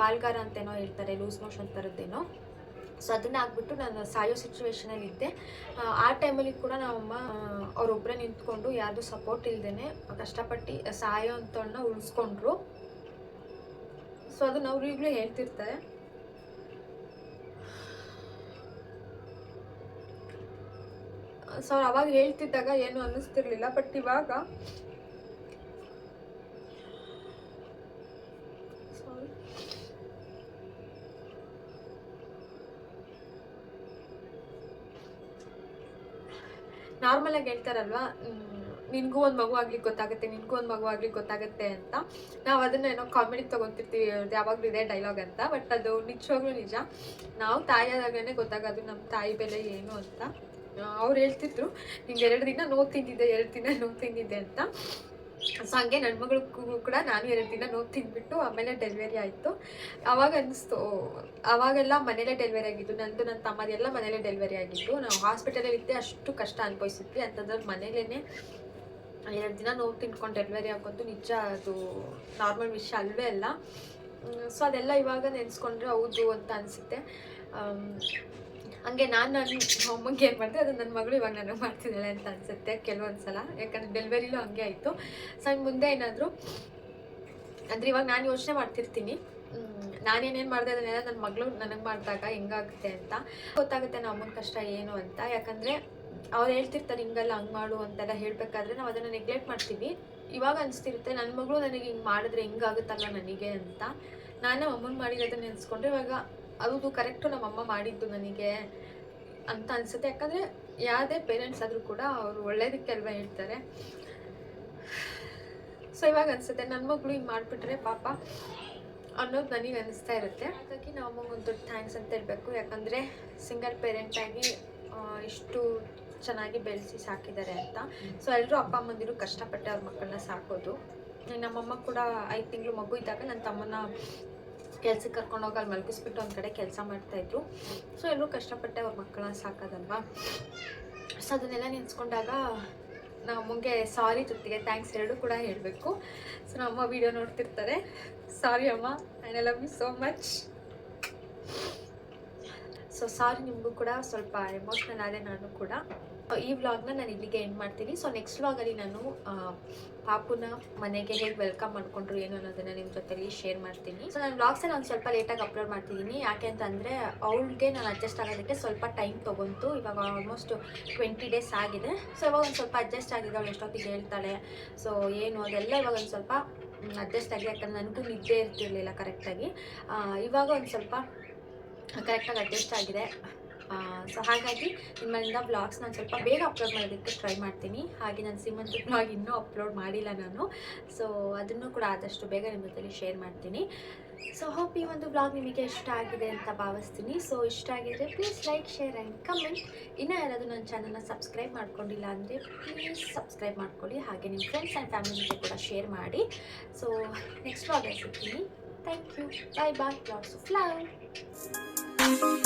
ಬಾಲ್ಗಾರ ಅಂತೇನೋ ಹೇಳ್ತಾರೆ, ಲೂಸ್ ಮೋಷನ್ ಥರದ್ದೇನೋ ಸೊ ಅದನ್ನ ಆಗ್ಬಿಟ್ಟು ನಾನು ಸಾಯೋ ಸಿಚುವೇಶನಲ್ಲಿ ಇದ್ದೆ. ಆ, ಟೈಮಲ್ಲಿ ಕೂಡ ನಮ್ಮಮ್ಮ ಅವರೊಬ್ಬರೇ ನಿಂತ್ಕೊಂಡು ಯಾರ್ದು ಸಪೋರ್ಟ್ ಇಲ್ದೇನೆ ಕಷ್ಟಪಟ್ಟು ಸಾಯೋ ಅಂತವನ್ನ ಉಳಿಸ್ಕೊಂಡ್ರು. ಸೊ ಅದನ್ನ ಅವ್ರು ಈಗಲೂ ಹೇಳ್ತಿರ್ತಾರೆ. ಸೊ ಅವ್ರು ಅವಾಗ ಹೇಳ್ತಿದ್ದಾಗ ಏನು ಅನ್ನಿಸ್ತಿರ್ಲಿಲ್ಲ ಬಟ್ ಇವಾಗ ನಾರ್ಮಲ್ ಆಗಿ ಹೇಳ್ತಾರಲ್ವಾ ನಿನಗೂ ಒಂದು ಮಗು ಆಗ್ಲಿಕ್ಕೆ ಗೊತ್ತಾಗುತ್ತೆ, ನಿನಗೂ ಒಂದು ಮಗು ಆಗ್ಲಿಕ್ಕೆ ಗೊತ್ತಾಗುತ್ತೆ ಅಂತ. ನಾವು ಅದನ್ನ ಏನೋ ಕಾಮಿಡಿ ತಗೊತಿರ್ತೀವಿ ಯಾವಾಗಲೂ ಇದೆ ಡೈಲಾಗ್ ಅಂತ ಬಟ್ ಅದು ನಿಜವಾಗ್ಲೂ ನಿಜ. ನಾವು ತಾಯಿಯಾದಾಗಲೇ ಗೊತ್ತಾಗೋದು ನಮ್ಮ ತಾಯಿ ಬೆಲೆ ಏನು ಅಂತ. ಅವ್ರು ಹೇಳ್ತಿದ್ರು, ನಿಂಗೆ ಎರಡು ದಿನ ನೋವು ತಿಂದಿದ್ದೆ, ಎರಡು ದಿನ ನೋವು ತಿಂದಿದ್ದೆ ಅಂತ. ಸೊ ಹಂಗೆ ನನ್ನ ಮಗಳು ಕೂಡ ನಾನು ಎರಡು ದಿನ ನೋವು ತಿಂದ್ಬಿಟ್ಟು ಆಮೇಲೆ ಡೆಲಿವರಿ ಆಯಿತು. ಅವಾಗ ಅನ್ನಿಸ್ತು ಅವಾಗೆಲ್ಲ ಮನೇಲೇ ಡೆಲಿವರಿ ಆಗಿದ್ದು, ನಂದು ನನ್ನ ತಮ್ಮದೆಲ್ಲ ಮನೇಲೇ ಡೆಲಿವರಿ ಆಗಿದ್ದು. ನಾವು ಹಾಸ್ಪಿಟಲಲ್ಲಿ ಇದ್ದೆ ಅಷ್ಟು ಕಷ್ಟ ಅನುಭವಿಸಿದ್ವಿ. ಅಂತಂದ್ರೆ ಮನೇಲೇ ಎರಡು ದಿನ ನೋವು ತಿಂದ್ಕೊಂಡು ಡೆಲಿವರಿ ಆಗೋದು ನಿಜ, ಅದು ನಾರ್ಮಲ್ ವಿಷಯ ಅಲ್ವೇ ಅಲ್ಲ. ಸೊ ಅದೆಲ್ಲ ಇವಾಗ ನೆನೆಸ್ಕೊಂಡ್ರೆ ಹೌದು ಅಂತ ಅನಿಸುತ್ತೆ. ಹಂಗೆ ನಾನು ನನ್ನ ಅಮ್ಮಂಗೆ ಏನು ಮಾಡಿದೆ ಅದು ನನ್ನ ಮಗಳು ಇವಾಗ ನನಗೆ ಮಾಡ್ತಿದ್ದಾಳೆ ಅಂತ ಅನಿಸುತ್ತೆ ಕೆಲವೊಂದು ಸಲ ಯಾಕಂದರೆ ಡೆಲಿವರಿಲೂ ಹಂಗೆ ಆಯಿತು. ಸೊ ಹಂಗೆ ಮುಂದೆ ಏನಾದರೂ, ಅಂದರೆ ಇವಾಗ ನಾನು ಯೋಚನೆ ಮಾಡ್ತಿರ್ತೀನಿ. ನಾನೇನೇನು ಮಾಡಿದೆ ಅದನ್ನೆಲ್ಲ ನನ್ನ ಮಗಳು ನನಗೆ ಮಾಡಿದಾಗ ಹೆಂಗಾಗುತ್ತೆ ಅಂತ. ಗೊತ್ತಾಗುತ್ತೆ ನಮ್ಮ ಅಮ್ಮನ ಕಷ್ಟ ಏನು ಅಂತ. ಯಾಕಂದರೆ ಅವ್ರು ಹೇಳ್ತಿರ್ತಾರೆ ಹಿಂಗಲ್ಲ ಹಂಗೆ ಮಾಡು ಅಂತೆಲ್ಲ ಹೇಳಬೇಕಾದ್ರೆ ನಾವು ಅದನ್ನು ನೆಗ್ಲೆಕ್ಟ್ ಮಾಡ್ತೀವಿ. ಇವಾಗ ಅನಿಸ್ತಿರುತ್ತೆ ನನ್ನ ಮಗಳು ನನಗೆ ಹಿಂಗೆ ಮಾಡಿದ್ರೆ ಹಿಂಗಾಗುತ್ತಲ್ಲ ನನಗೆ ಅಂತ. ನಾನು ಅಮ್ಮನ ಮಾಡಿರೋದನ್ನ ನೆನೆಸ್ಕೊಂಡ್ರೆ ಇವಾಗ ಅದು ಕರೆಕ್ಟು ನಮ್ಮಮ್ಮ ಮಾಡಿದ್ದು ನನಗೆ ಅಂತ ಅನಿಸುತ್ತೆ. ಯಾಕಂದರೆ ಯಾವುದೇ ಪೇರೆಂಟ್ಸ್ ಆದರೂ ಕೂಡ ಅವರು ಒಳ್ಳೇದಕ್ಕೆ ಅಲ್ವ ಹೇಳ್ತಾರೆ. ಸೊ ಇವಾಗ ಅನಿಸುತ್ತೆ ನನ್ನ ಮಗಳು ಹಿಂಗೆ ಮಾಡಿಬಿಟ್ರೆ ಪಾಪ ಅನ್ನೋದು ನನಗೆ ಅನಿಸ್ತಾ ಇರುತ್ತೆ. ಹಾಗಾಗಿ ನಾವು ಅಮ್ಮಗೊಂದು ದೊಡ್ಡ ಥ್ಯಾಂಕ್ಸ್ ಅಂತ ಹೇಳಬೇಕು. ಯಾಕಂದರೆ ಸಿಂಗಲ್ ಪೇರೆಂಟಾಗಿ ಇಷ್ಟು ಚೆನ್ನಾಗಿ ಬೆಳೆಸಿ ಸಾಕಿದ್ದಾರೆ ಅಂತ. ಸೊ ಎಲ್ಲರೂ ಅಪ್ಪ ಅಮ್ಮಂದಿರು ಕಷ್ಟಪಟ್ಟು ಅವ್ರ ಮಕ್ಕಳನ್ನ ಸಾಕೋದು. ನಮ್ಮಮ್ಮ ಕೂಡ ಐದು ತಿಂಗಳು ಮಗು ಇದ್ದಾಗ ನನ್ನ ತಮ್ಮನ ಕೆಲ್ಸಕ್ಕೆ ಕರ್ಕೊಂಡು ಹೋಗಿ ಅಲ್ಲಿ ಮಲಗಿಸ್ಬಿಟ್ಟು ಒಂದು ಕಡೆ ಕೆಲಸ ಮಾಡ್ತಾಯಿದ್ರು ಸೊ ಎಲ್ಲರೂ ಕಷ್ಟಪಟ್ಟೆ ಅವ್ರ ಮಕ್ಕಳನ್ನ ಸಾಕೋದಲ್ವಾ? ಸೊ ಅದನ್ನೆಲ್ಲ ನೆನೆಸ್ಕೊಂಡಾಗ ನಮಗೆ ಸಾರಿ ಜೊತೆಗೆ ಥ್ಯಾಂಕ್ಸ್ ಎರಡೂ ಕೂಡ ಹೇಳಬೇಕು. ಸೊ ನಮ್ಮ ವಿಡಿಯೋ ನೋಡ್ತಿರ್ತಾರೆ. ಸಾರಿ ಅಮ್ಮ I love you so much so sorry ನಿಮಗೂ ಕೂಡ ಸ್ವಲ್ಪ ಎಮೋಷ್ನಲ್ ಆದರೆ ನಾನು ಕೂಡ. ಈ ವ್ಲಾಗ್ನ ನಾನು ಇಲ್ಲಿಗೆ ಎಂಡ್ ಮಾಡ್ತೀನಿ. ಸೊ ನೆಕ್ಸ್ಟ್ ವ್ಲಾಗಲ್ಲಿ ನಾನು ಪಾಪುನ ಮನೆಗೆ ಹೇಗೆ ವೆಲ್ಕಮ್ ಮಾಡಿಕೊಂಡ್ರು ಏನು ಅನ್ನೋದನ್ನ ನಿಮ್ಮ ಜೊತೆಲಿ ಶೇರ್ ಮಾಡ್ತೀನಿ. ಸೊ ನಾನು ವ್ಲಾಗ್ಸೇ ನಾನು ಸ್ವಲ್ಪ ಲೇಟಾಗಿ ಅಪ್ಲೋಡ್ ಮಾಡ್ತಿದ್ದೀನಿ ಯಾಕೆ ಅಂತಂದರೆ, ಅವಳಿಗೆ ನಾನು ಅಡ್ಜಸ್ಟ್ ಆಗೋದಕ್ಕೆ ಸ್ವಲ್ಪ ಟೈಮ್ ತೊಗೊಂತು. ಇವಾಗ ಆಲ್ಮೋಸ್ಟ್ ಟ್ವೆಂಟಿ ಡೇಸ್ ಆಗಿದೆ. ಸೊ ಇವಾಗ ಒಂದು ಸ್ವಲ್ಪ ಅಡ್ಜಸ್ಟ್ ಆಗಿದೆ. ಅವಳು ಎಷ್ಟೊತ್ತಿಗೆ ಹೇಳ್ತಾಳೆ. ಸೊ ಏನು ಅದೆಲ್ಲ ಇವಾಗ ಒಂದು ಸ್ವಲ್ಪ ಅಡ್ಜಸ್ಟ್ ಆಗಿದೆ ಯಾಕಂದ್ರೆ ನನಗೂ ನಿದ್ದೆ ಇರ್ತಿರ್ಲಿಲ್ಲ ಕರೆಕ್ಟಾಗಿ ಇವಾಗ ಒಂದು ಸ್ವಲ್ಪ ಕರೆಕ್ಟಾಗಿ ಅಡ್ಜಸ್ಟ್ ಆಗಿದೆ. ಸೊ ಹಾಗಾಗಿ ನಿಮ್ಮಲ್ಲಿಂದ ಬ್ಲಾಗ್ಸ್ ನಾನು ಸ್ವಲ್ಪ ಬೇಗ ಅಪ್ಲೋಡ್ ಮಾಡೋದಕ್ಕೆ ಟ್ರೈ ಮಾಡ್ತೀನಿ. ಹಾಗೆ ನಾನು ಸೀಮಂತ್ ಬ್ಲಾಗ್ ಇನ್ನೂ ಅಪ್ಲೋಡ್ ಮಾಡಿಲ್ಲ ನಾನು. ಸೊ ಅದನ್ನು ಕೂಡ ಆದಷ್ಟು ಬೇಗ ನಿಮ್ಮ ಜೊತೆಲಿ ಶೇರ್ ಮಾಡ್ತೀನಿ. ಸೊ ಹೋಪ್ ಈ ಒಂದು ಬ್ಲಾಗ್ ನಿಮಗೆ ಇಷ್ಟ ಆಗಿದೆ ಅಂತ ಭಾವಿಸ್ತೀನಿ. ಸೊ ಇಷ್ಟ ಆಗಿದ್ರೆ please like share and comment ಇನ್ನೂ ಯಾರಾದರೂ ನನ್ನ ಚಾನಲ್ನ ಸಬ್ಸ್ಕ್ರೈಬ್ ಮಾಡ್ಕೊಂಡಿಲ್ಲ ಅಂದರೆ ಪ್ಲೀಸ್ ಸಬ್ಸ್ಕ್ರೈಬ್ ಮಾಡ್ಕೊಳ್ಳಿ. ಹಾಗೆ ನಿಮ್ಮ ಫ್ರೆಂಡ್ಸ್ ಆ್ಯಂಡ್ ಫ್ಯಾಮಿಲಿ ಜೊತೆ ಕೂಡ ಶೇರ್ ಮಾಡಿ. ಸೊ ನೆಕ್ಸ್ಟ್ ಬ್ಲಾಗಲ್ಲಿ ಸಿಗ್ತೀನಿ. Thank you bye bye of love Thank you.